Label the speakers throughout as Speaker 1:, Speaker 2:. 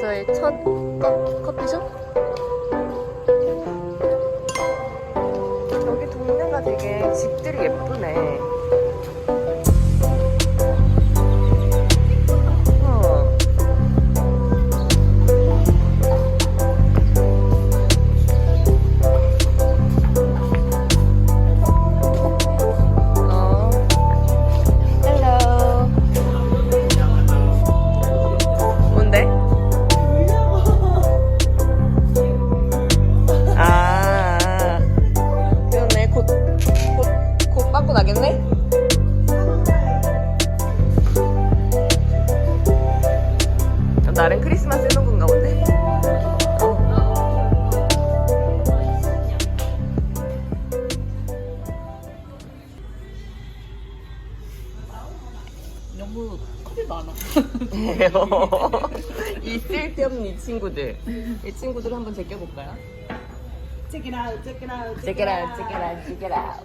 Speaker 1: 한국에서의 첫 커, 커피숍? 여기 동네가 되게 집들이 예쁘네.
Speaker 2: 이
Speaker 1: 쓸데없는 이 친구들. 이 친구들 한번 제껴볼까요?
Speaker 2: Check it out, check it out,
Speaker 1: Check it out, check it out, check it out.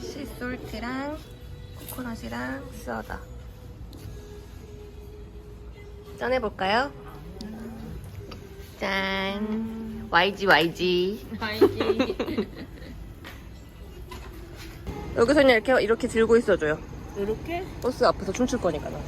Speaker 1: 시솔트랑 코코넛이랑 써다. 짠해볼까요? 짠. YG, YG.
Speaker 2: 알지.
Speaker 1: 여기서는 이렇게, 이렇게 들고 있어줘요.
Speaker 2: 이렇게?
Speaker 1: 버스 앞에서 춤출 거니까. 나.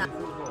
Speaker 1: 이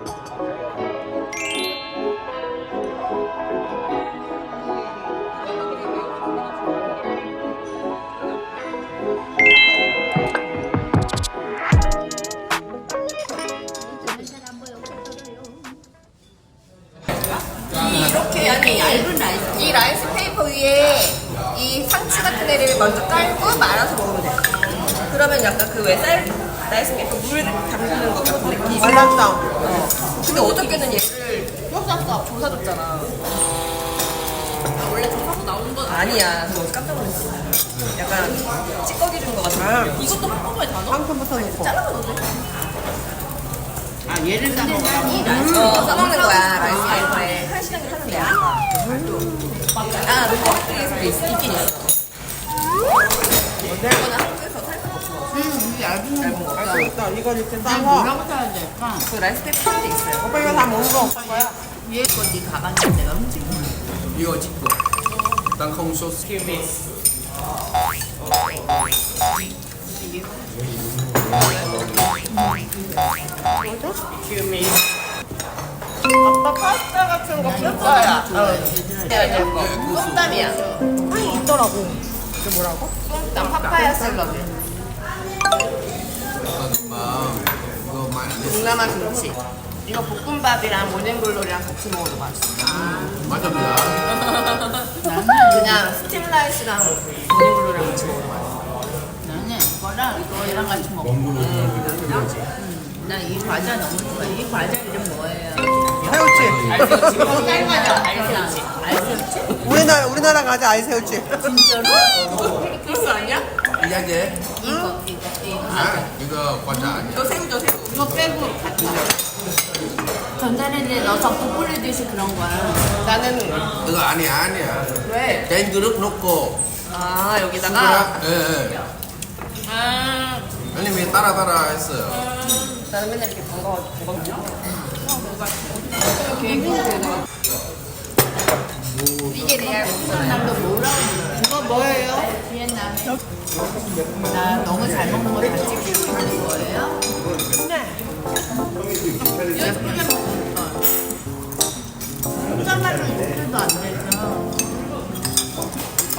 Speaker 3: 다
Speaker 2: 넣어.
Speaker 3: 한 푼부터 넣고.
Speaker 1: 잘라서 넣어줘.
Speaker 2: 아 얘를 싸 먹어.
Speaker 1: 어, 써먹는 거야. 라이스 페이퍼에. 한 시간을 하는 데야. 아, 로컬리에서도 있긴 있어. 이거는 한국에서 살짝 없어.
Speaker 2: 음, 이 얇은 거
Speaker 1: 얇은 거.
Speaker 3: 알고 있어. 이거 이렇게
Speaker 2: 난
Speaker 3: 싸고.
Speaker 2: 뭐라고 사야 될까?
Speaker 1: 그 라이스 페이퍼 할때 있어요.
Speaker 3: 오빠 이거 다 먹는 거 오빠 거야.
Speaker 2: 얘 거 네 가방에 내가 훔친 거.
Speaker 4: 이거 찍고 땅콩 소스
Speaker 1: 아빠 파스타 같은 거 진짜야. 어. 쏨땀이야.
Speaker 3: 아니 있더라고. 이게 뭐라고?
Speaker 1: 쏨땀 파파야 샐러드. 동남아 김치. 이거 볶음밥이랑 모닝글로리랑 같이 먹어도 맛있어.
Speaker 4: 맞아 몰라
Speaker 1: 그냥 스팀 라이스랑 모닝글로리랑 같이 먹어도 맛있어.
Speaker 2: 나는 이거랑 이거랑 같이 먹어. 나이 과자 너무 좋아해. 이 과자 이름 뭐예요?
Speaker 3: 새우찜.
Speaker 1: 지금 딸과자 알새우치.
Speaker 2: 알새우치?
Speaker 3: 우리나라 우리나라 가자 알새우찜.
Speaker 2: 진짜로?
Speaker 1: 필수 아니야?
Speaker 4: 이야기
Speaker 2: 이거 이거 이거
Speaker 4: 아 이거 과자 아니야
Speaker 1: 저 새우 저 새우.
Speaker 2: 이거 빼고 같이. 전자레인지에 넣어서 부풀리듯이 그런 거야.
Speaker 1: 나는
Speaker 4: 그거 아니야 아니야.
Speaker 1: 왜?
Speaker 4: 된 그릇 놓고
Speaker 1: 아 여기다가
Speaker 4: 숟가락 예 예. 아왜 따라 따라 했어요?
Speaker 1: 나는 맨날 이렇게 담가먹냐? 계획이 이게
Speaker 2: 베트남도 뭐라고 불러요?
Speaker 1: 이거 뭐예요?
Speaker 2: 나 너무 잘 먹는 거다 찍히고 있는 거예요?
Speaker 3: 네.
Speaker 2: 이틀도 안 되죠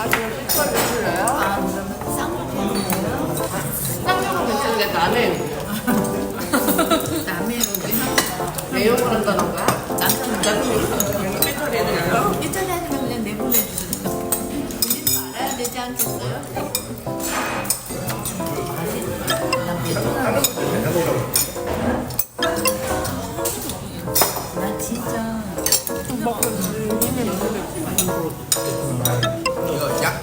Speaker 1: 왜 불러요?
Speaker 2: 아 그러면 쌍욕했
Speaker 1: 괜찮은데 나는
Speaker 2: 남의 여기는
Speaker 1: 내용을 한다는 거야?
Speaker 2: 남편
Speaker 1: 나는 삐처리 해드려요?
Speaker 2: 일전에 하는 거 그냥 내보내 주세요 본인도 알아야 되지 않겠어요? 나 진짜
Speaker 4: 이거 약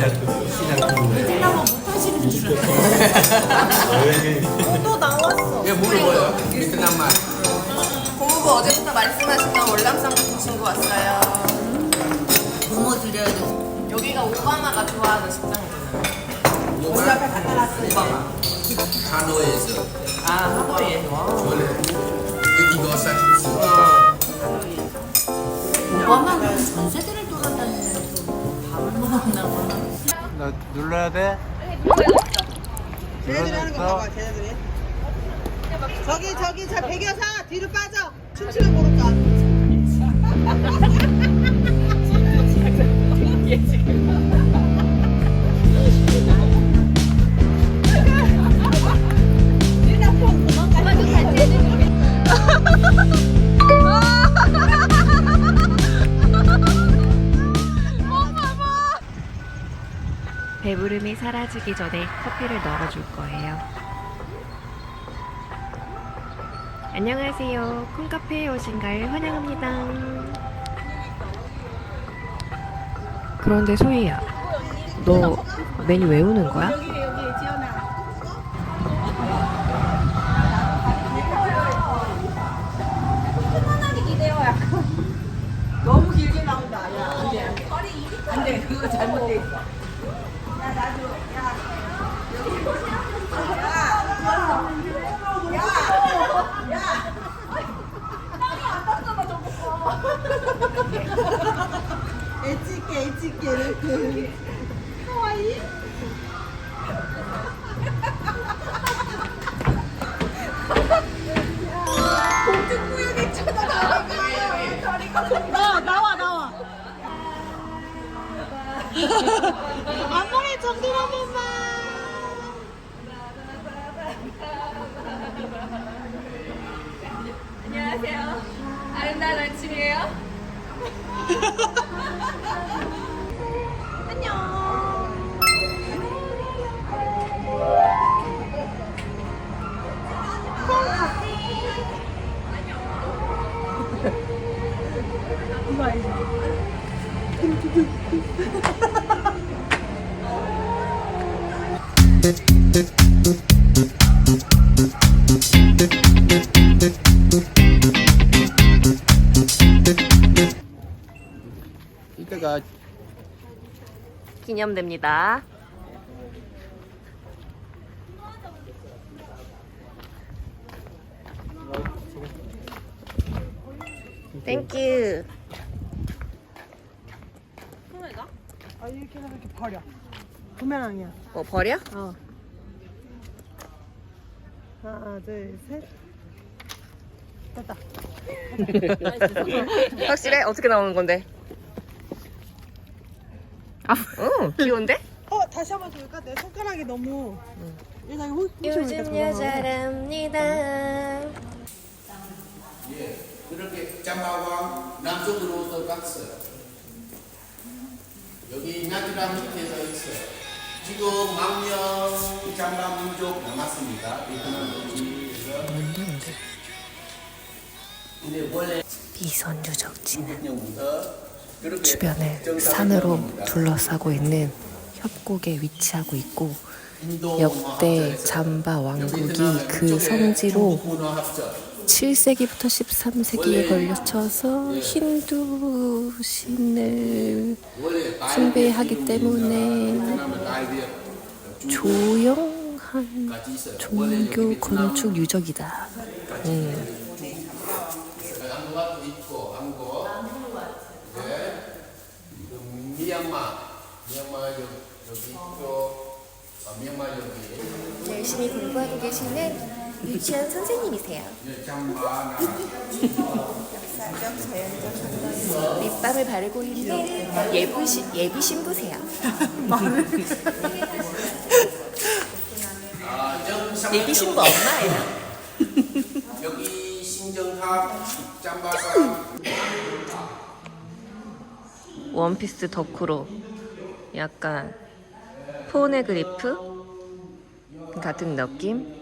Speaker 4: 약약.
Speaker 3: 또 나왔어.
Speaker 4: 이게 물어봐요. 베트남 말.
Speaker 1: 고모부 어제부터 말씀하시던 월남쌈 같은 친구 왔어요.
Speaker 2: 부모 드려야 돼
Speaker 1: 여기가 오바마가 좋아하는 식당이잖아요.
Speaker 4: 뭐가
Speaker 1: 오바마
Speaker 4: 하노이에서.
Speaker 1: 아 하노이에서?
Speaker 4: 원래 이거 사실
Speaker 2: 오바마 그럼 전 세계를 돌아다니면서 밥을 먹었나? 봐
Speaker 5: 나 눌러야 돼?
Speaker 3: 쟤네들이 하는 거 봐봐, 쟤네들이. 저기, 저기, 저 백여사 뒤로 빠져. 춤추면 모를까.
Speaker 6: 사라지기 전에 커피를 널어줄 거예요. 안녕하세요. 콩카페에 오신 걸 환영합니다. 그런데 소희야, 너 메뉴 외우는 거야?
Speaker 4: 이때
Speaker 1: 기념됩니다 땡큐
Speaker 3: 아, 이렇게 해서 이렇게 버려. 부메랑이야.
Speaker 1: 뭐 버려?
Speaker 3: 어. 하나, 둘, 셋. 됐다.
Speaker 1: 확실해? 어떻게 나오는 건데? 아, 응, 귀여운데?
Speaker 3: 어, 다시 한번 볼까? 내 손가락이 너무. 훔- 훔쳐보니까 저거.
Speaker 1: 여자랍니다
Speaker 4: 예 그렇게 짬바왕 남쪽으로도 갔어요. 여기 나트랑 밑에서 있어요. 지금 망명 잠바 민족 남았습니다. 베트남에서. 근데 원래
Speaker 6: 이선 유적지는
Speaker 4: 정상적으로
Speaker 6: 산으로. 둘러싸고 있는 협곡에 위치하고 있고 역대 잠바 왕국이 그 성지로 7세기부터 13세기에 걸쳐서 힌두 신을 숭배하기 때문에 조용한 종교 건축 유적이다. 음.
Speaker 4: 안고가 또 있고 안고 이제 그 미얀마 미얀마 여기 미얀마 여기
Speaker 1: 열심히 공부하고 계시는 유치원 선생님이세요.
Speaker 4: 잠바
Speaker 1: 역사적, 자연적 장관에서 립밤을 바르고 있는 시, 예비 신부세요.
Speaker 4: 아, 정
Speaker 1: 예비 신부 엄마예요.
Speaker 4: 여기 잠바상
Speaker 6: 원피스 덕후로 약간 포네그리프 같은 느낌?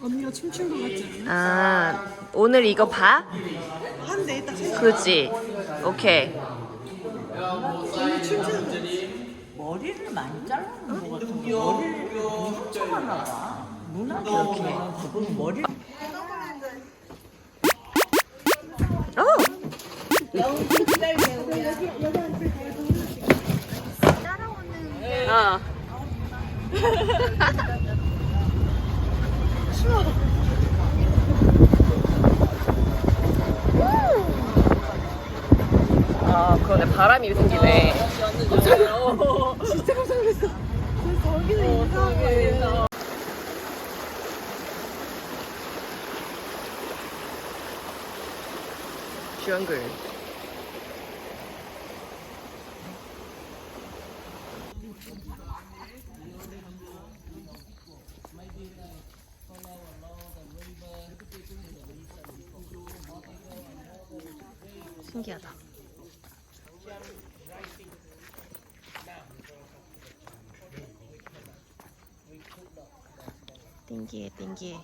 Speaker 3: 언니가 춤춘 거 같지? 아
Speaker 6: 오늘 이거 봐?
Speaker 3: 한대 딱 세.
Speaker 6: 그지? 오케이
Speaker 2: 머리를 많이 잘라놓은 것 같은데 머리를 훔쳐가나 봐. 문학이 이렇게 그분 머리
Speaker 6: 어. 아, 그러네. 바람이 생기네. jungle. 신기하다. 땡기해, 땡기해.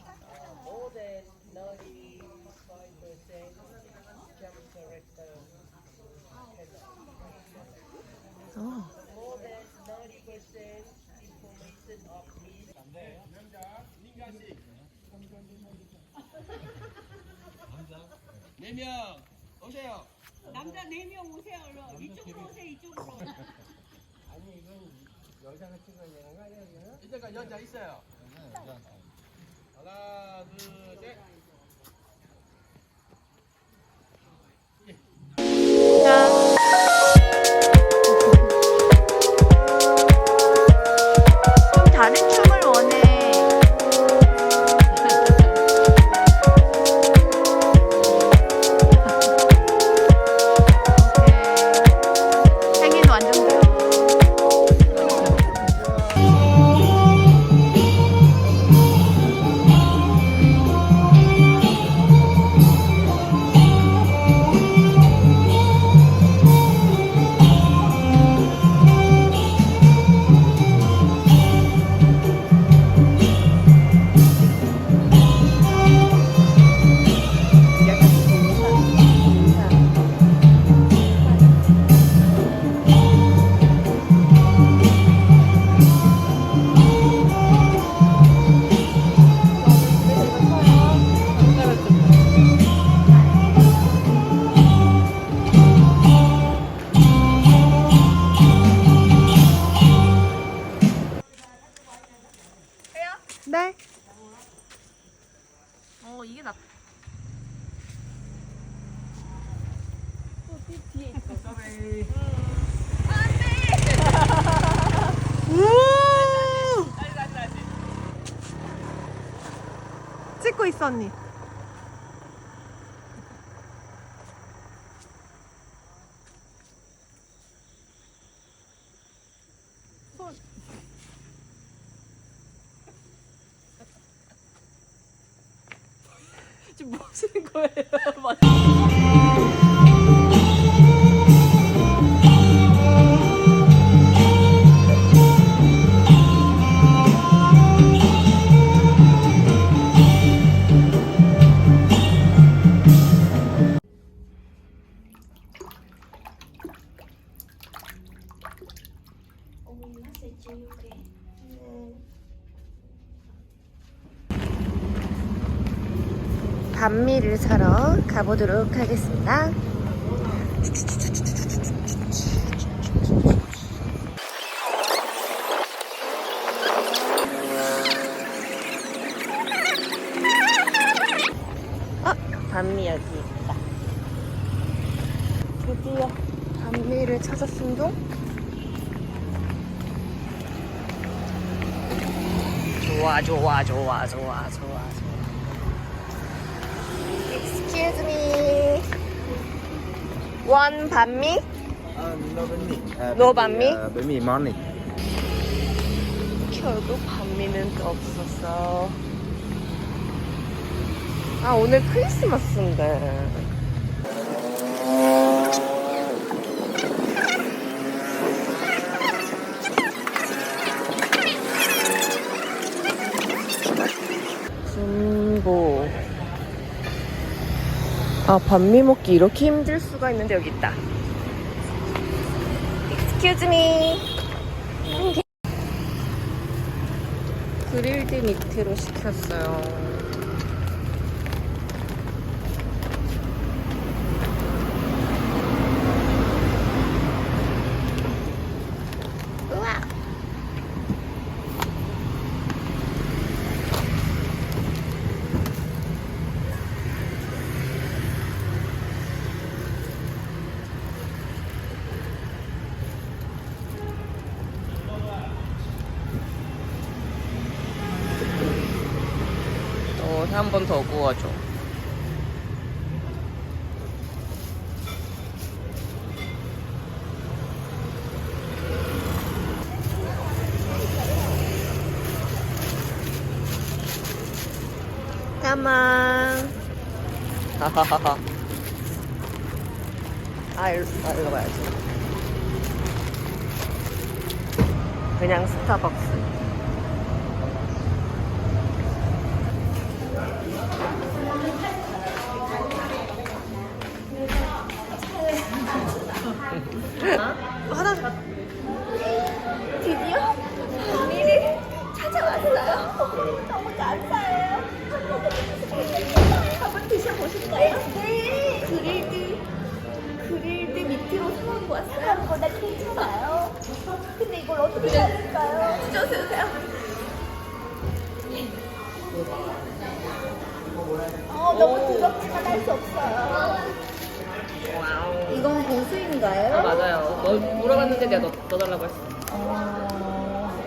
Speaker 6: 어.
Speaker 4: 네명 오세요.
Speaker 3: 남자 4명 오세요. 얼른 이쪽으로 오세요. 이쪽으로.
Speaker 4: 이때가 여자 있어요. 하나 둘 셋.
Speaker 6: 지금 뭐 하시는 거예요?
Speaker 1: 가보도록 하겠습니다. 아, 반미 여기 있다. 드디어 반미를 찾았습니다. 좋아, 좋아, 좋아, 좋아, 좋아, 좋아. Excuse me. One 반미?
Speaker 4: no bánh mì.
Speaker 1: No bánh mì?
Speaker 4: bánh mì món này.
Speaker 1: 결국 반미는 또 없었어. 아, 오늘 크리스마스인데. 아, 반미 먹기 이렇게 힘들 수가 있는데 여기 있다. Excuse me. 그릴드 미트로 시켰어요. 우와. 어, 한 번 더 구워줘. 하하하하. 아, 일로, 아, 일로 가야지. 그냥 스타벅스. 드디어 미를 찾아왔어요. 너무 감사해요. 한번 드셔보실까요? 네. 그릴드, 그릴드 밑으로 사갖고 왔어요. 거나 괜찮아요. 근데 이걸 어떻게 찾을까요? 주세요. 어, 너무 뜨겁지만 할 수 없어요. 이건 고수인가요?
Speaker 7: 아, 맞아요. 너 물어봤는데 내가 넣, 넣어달라고 했어.
Speaker 1: 어...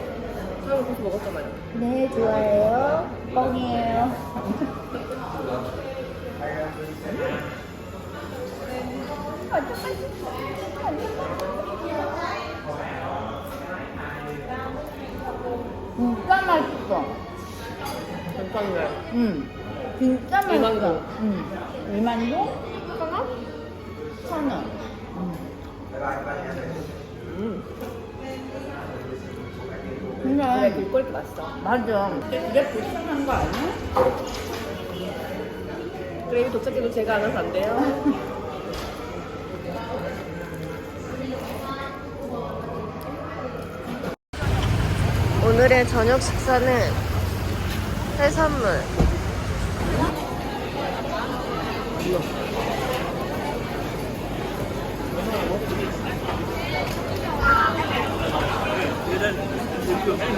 Speaker 7: 처음에 고수 먹었잖아요.
Speaker 1: 네, 좋아해요. 뻥이에요.
Speaker 2: 진짜 맛있어.
Speaker 7: 괜찮네.
Speaker 2: 응. 진짜 맛있어.
Speaker 7: 일만두.
Speaker 2: 응. 일만두? 천 원? 천 원.
Speaker 7: 음.
Speaker 2: 근데
Speaker 7: 그래, 길거리 맛있어.
Speaker 2: 맞아. 이게 불편한 거 아니야?
Speaker 7: 그래, 이 도착해도 제가 안 와서 안 돼요.
Speaker 1: 오늘의 저녁 식사는 해산물.
Speaker 2: 까주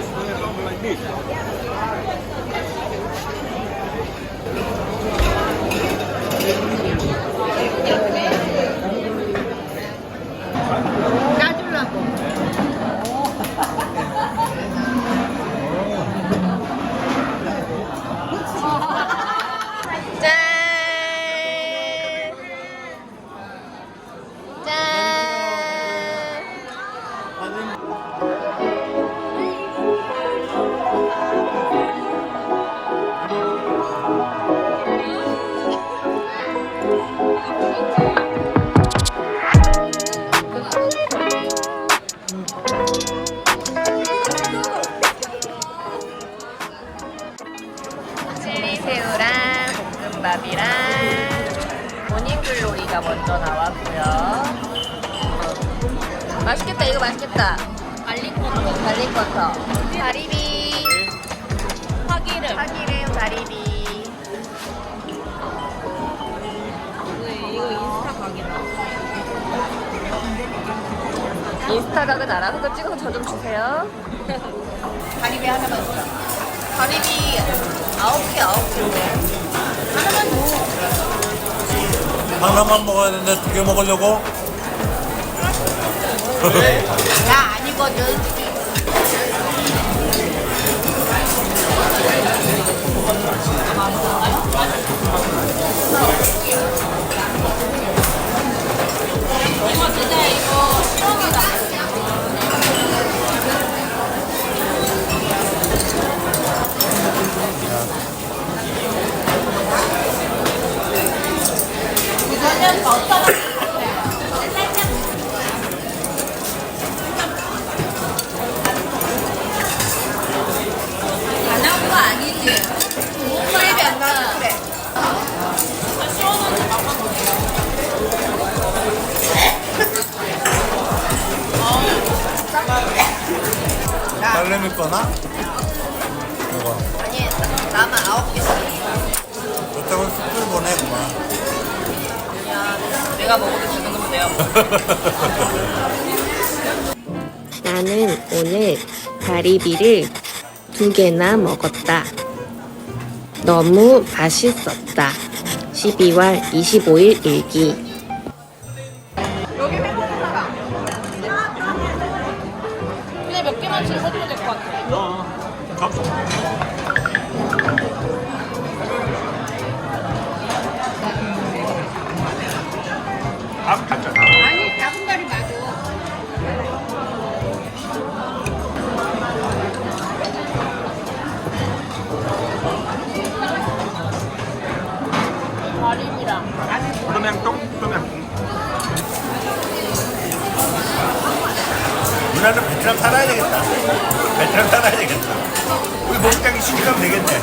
Speaker 1: 고기가 먼저 나왔고요. 맛있겠다, 이거 맛있겠다. 갈릭버터. 갈릭버터. 다리비. 파기름. 파기름, 다리비.
Speaker 2: 이거 인스타 각이다. 인스타 각은 알아서 찍어서 저 좀 주세요. 다리비 하나만 주라. 다리비 아홉 개 아홉 개. 하나만 줘.
Speaker 5: 하나만 먹어야 되는데 두 개 먹으려고?
Speaker 2: 나 아니거든. 아니, 나만 아홉 개씩.
Speaker 5: 그렇다고 숯불 보내, 그만.
Speaker 2: 야, 내가 먹어도 되는 거면 내가 먹어.
Speaker 1: 나는 오늘 가리비를 두 개나 먹었다. 너무 맛있었다. 12월 25일 일기.
Speaker 5: 베트남 살아야 되겠다. 베트남 살아야 되겠다. 우리 목장이 시집가면 되겠네.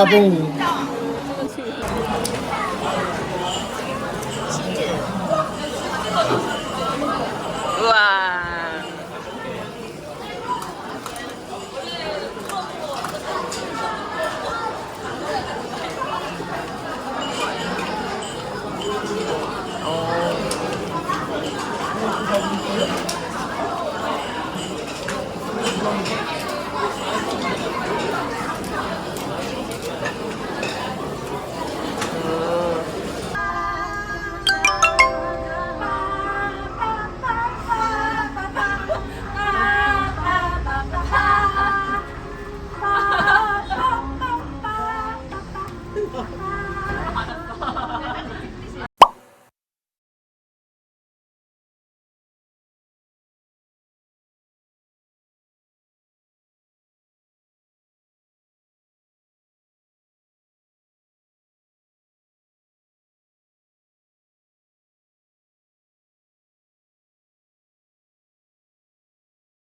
Speaker 1: 따봉. 우와. 어.